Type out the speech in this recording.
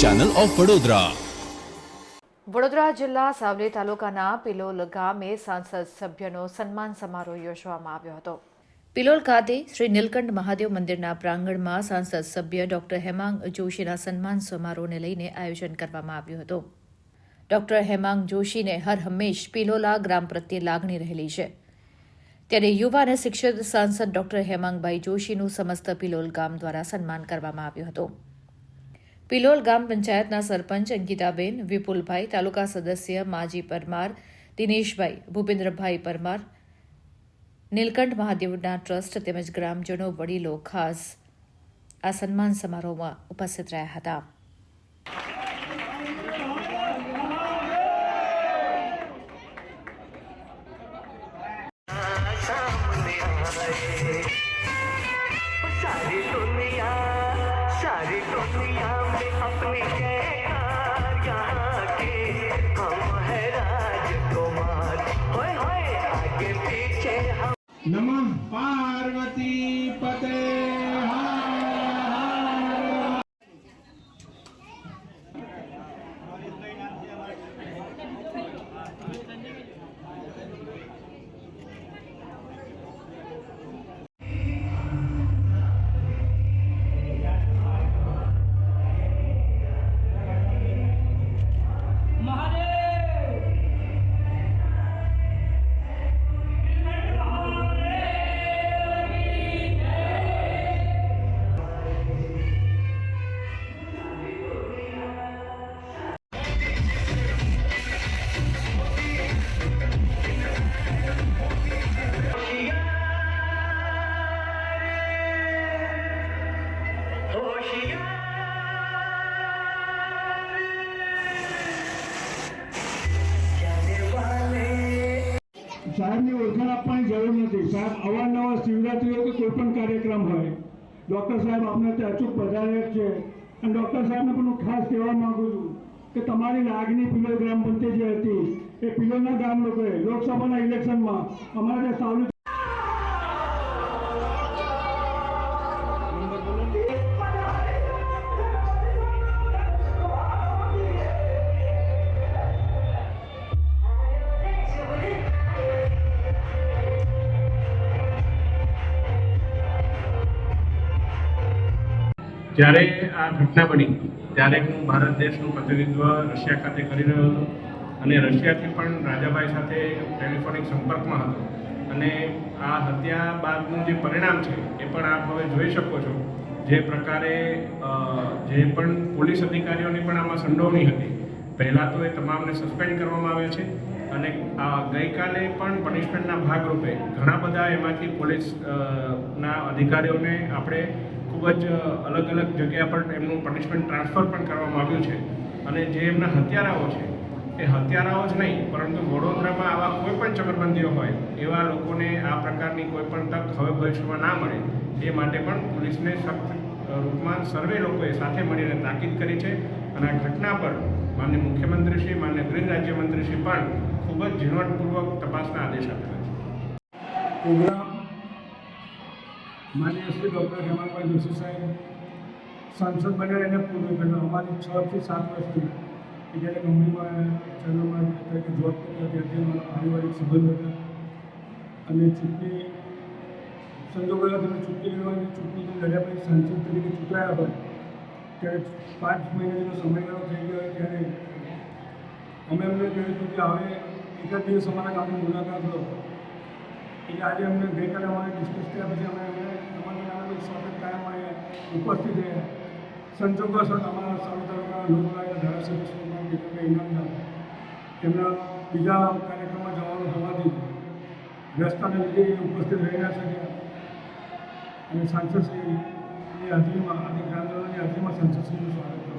Channel of Vadodara Vadodara જિલ્લા સાવલી તાલુકાના પિલોલ ગામે સાંસદ સભ્યનો સન્માન સમારોહ યોજવામાં આવ્યો હતો. પિલોલ ખાતે શ્રી નીલકંઠ મહાદેવ મંદિરના પ્રાંગણમાં સાંસદ સભ્ય ડોક્ટર હેમાંગ જોશીના સન્માન સમારોહને લઈને આયોજન કરવામાં આવ્યું હતું. ડોક્ટર હેમાંગ જોશીને હર હંમેશ પિલોલા ગ્રામ પ્રત્યે લાગણી રહેલી છે. ત્યારે યુવા અને શિક્ષિત સાંસદ ડોક્ટર હેમાંગભાઈ જોશીનું સમસ્ત પિલોલ ગામ દ્વારા સન્માન કરવામાં આવ્યું હતું. પિલોલ ગામ પંચાયતના સરપંચ અંકિતાબેન, વિપુલભાઈ તાલુકા સદસ્ય માજી પરમાર, દિનેશભાઈ, ભૂપેન્દ્રભાઈ પરમાર, નીલકંઠ મહાદેવના ટ્રસ્ટ તેમજ ગ્રામજનો, વડીલો ખાસ આ સન્માન સમારોહમાં ઉપસ્થિત રહ્યા હતા. આવે સારી દુનિયા સારી દુનિયા મેં અપની નમઃ પાર્વતી પતે હા સાહેબની ઓળખાણ આપવાની જરૂર નથી. સાહેબ, અવારનવાર શિવરાત્રી હોય કે કોઈ પણ કાર્યક્રમ હોય, ડૉક્ટર સાહેબ આપને ત્યાં અચૂક પધારે જ છે. અને ડૉક્ટર સાહેબને પણ હું ખાસ કહેવા માગું છું કે તમારી લાગણી પિલો ગ્રામ પંચાયત જે હતી. એ પિલોના ગામ લોકોએ લોકસભાના ઇલેક્શનમાં અમારા ત્યાં સાવલી જ્યારે આ ઘટના બની, ત્યારે હું ભારત દેશનું પ્રતિનિધિત્વ રશિયા ખાતે કરી રહ્યો હતો. અને રશિયાથી પણ રાજાભાઈ સાથે ટેલિફોનિક સંપર્કમાં હતો. અને આ હત્યા બાદનું જે પરિણામ છે, એ પણ આપ હવે જોઈ શકો છો. જે પ્રકારે જે પણ પોલીસ અધિકારીઓની પણ આમાં સંડોવણી હતી. પહેલાં તો એ તમામને સસ્પેન્ડ કરવામાં આવ્યા છે. અને આ ગઈકાલે પણ પનિશમેન્ટના ભાગરૂપે ઘણા બધા એમાંથી પોલીસ ના અધિકારીઓને આપણે ખૂબ જ અલગ અલગ જગ્યા પર એમનું પનિશમેન્ટ ટ્રાન્સફર પણ કરવામાં આવ્યું છે. અને જે એમના હત્યારાઓ છે, એ હત્યારાઓ જ નહીં, પરંતુ વડોદરામાં આવા કોઈ પણ ચક્રબંધીઓ હોય, એવા લોકોને આ પ્રકારની કોઈ પણ તક હવે ભવિષ્યમાં ના મળે, એ માટે પણ પોલીસને સખ્ત રૂપમાં સર્વે લોકોએ સાથે મળીને તાકીદ કરી છે. અને આ ઘટના પર માન્ય મુખ્યમંત્રીશ્રી, માન્ય ગૃહ રાજ્યમંત્રીશ્રી પણ ખૂબ જ ઝીણવટપૂર્વક તપાસના આદેશ આપ્યા છે. પ્રોગ્રામ માનનીય શ્રી ડૉક્ટર હેમાંતભાઈ જોશી સાહેબ સાંસદ બન્યા એને પૂર્વે પહેલાં અમારી છ થી સાત વર્ષથી કે જ્યારે કંપનીમાં ચેનલમાં તરીકે જોબ કરતા ત્યારથી અમારા પારિવારિક સંબંધ હતા અને ચૂંટણી સંજોગો તમે ચૂંટણી લડવાની ચૂંટણી જે લડ્યા પછી સાંસદ તરીકે ચૂંટાયા હોય ત્યારે પાંચ મહિનાનો સમયગાળો થઈ ગયો હોય ત્યારે અમે એમને કહ્યું હતું કે હવે એક જ દિવસ અમારા ગામની મુલાકાત લો એટલે આજે અમને ગઈકાલે અમારે ડિસ્કસ કર્યા પછી અમે અમારા સ્વાગત કાયમ અમે ઉપસ્થિત રહ્યા. સંજોગોસર અમારા સાઉથ તાલુકા લોકલાયક ધારાસભ્ય શ્રીમાન દીપકભાઈ ઇનામદાર એમના બીજા કાર્યક્રમમાં જવાનું હોવાથી વ્યસ્તતાને લીધે ઉપસ્થિત રહી ના શક્યા. અને સાંસદશ્રીની હાજરીમાં, આજે ગ્રામજનોની હાજરીમાં સાંસદશ્રીનું સ્વાગત.